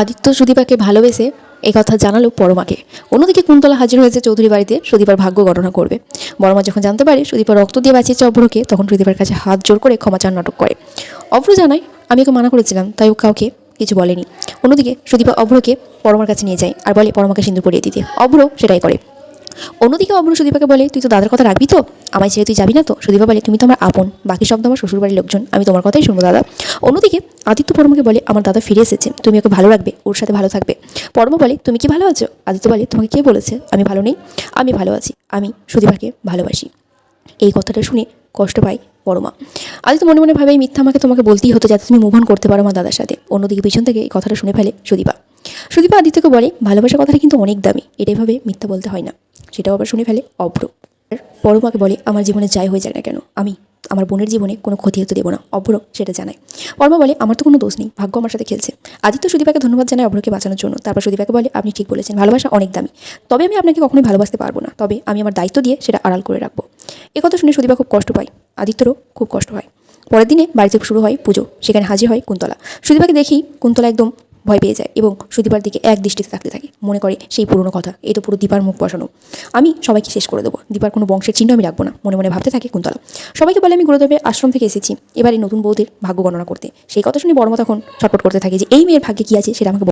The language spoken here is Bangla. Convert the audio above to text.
আদিত্য সুদীপাকে ভালোবেসে কথা জানালো পরমাকে। অন্যদিকে কুন্তলা হাজির হয়েছে চৌধুরী বাড়িতে সুদীপার ভাগ্য গণনা করবে। বড়মা যখন জানতে পারে সুদীপার রক্ত দিয়ে বাঁচিয়েছে অভ্রকে, তখন সুদীপার কাছে হাত জোর করে ক্ষমা চান নাটক করে। অভ্র জানায়, আমি ওকে মানা করেছিলাম, তাই ও কাউকে কিছু বলেনি। অন্যদিকে সুদীপা অভ্রকে পরমার কাছে নিয়ে যায় আর বলে, পরমাকে সিন্দুর পরিয়ে দিতে। অভ্র সেটাই করে। অন্যদিকে অভ্র সুদীপাকে বলে, তুই তো দাদার কথা রাখবি তো? আমায় ছেড়ে তুই যাবি না তো? সুদীপা বলে, তুমি তো আমার আপন, বাকি সব তো আমার শ্বশুরবাড়ির লোকজন, আমি তোমার কথাই শুনব দাদা। অন্যদিকে আদিত্য পরমাকে বলে, আমার দাদা ফিরে এসেছে, তুমি ওকে ভালো রাখবে, ওর সাথে ভালো থাকবে। পরমা বলে, তুমি কি ভালো আছো? আদিত্য বলে, তোমাকে কে বলেছে? আমি ভালো নেই, আমি ভালো আছি, আমি সুদীপাকে ভালোবাসি। এই কথাটা শুনে কষ্ট পাই পরমা আদিত্য মনে মনে ভাবে মিথ্যা আমাকে তোমাকে বলতেই হতো যাতে তুমি মুভ অন করতে পারো আমার দাদার সাথে। অন্যদিকে পিছন থেকে এই কথাটা শুনে ফেলে সুদীপা। সুদীপা আদিত্যকে বলে, ভালোবাসার কথাটা কিন্তু অনেক দামি, এটাই ভাবে মিথ্যা বলতে হয় না। সেটাও আবার শুনে ফেলে, অভ্র। পরমাকে বলে, আমার জীবনে যাই হয়ে যায় না কেন, আমি, আমার বোনের জীবনে কোনো ক্ষতি হতে দেবো না। অভ্র সেটা জানায়। পরমা বলে, আমার তো কোনো দোষ নেই, ভাগ্য আমার সাথে খেলছে। আদিত্য সুদীপাকে ধন্যবাদ জানায় অভ্রকে বাঁচানোর জন্য। তারপর সুদীপাকে বলে, আপনি ঠিক বলেছেন, ভালোবাসা অনেক দামি। তবে আমি আপনাকে কখনোই ভালোবাসতে পারব না। তবে আমি আমার দায়িত্ব দিয়ে সেটা আড়াল করে রাখব। কথা শুনে সুদীপা খুব কষ্ট পায়। আদিত্যরও খুব কষ্ট হয়। পরের দিনে বাড়িতে শুরু হয় পুজো। সেখানে হাজির হয় কুন্তলা। সুদীপাকে দেখি কুন্তলা একদম ভয় পেয়ে যায় এবং সুদীপার দিকে এক দৃষ্টিতে থাকতে থাকে। মনে করে সেই পুরনো কথা, এই তো পুরো দীপার মুখ বসানো। আমি সবাইকে শেষ করে দেবো। দীপার কোনো বংশের চিহ্ন আমি রাখব না। মনে মনে ভাবতে থাকে কুন্তলা। সবাইকে বলে আমি গুরুদেবের আশ্রম থেকে এসেছি। এবার নতুন বৌদের ভাগ্য গণনা করতে। সেই কথা শুনে বড়মা তখন ছটপট করতে থাকে যে, এই মেয়ের ভাগ্যে কী আছে সেটা আমাকে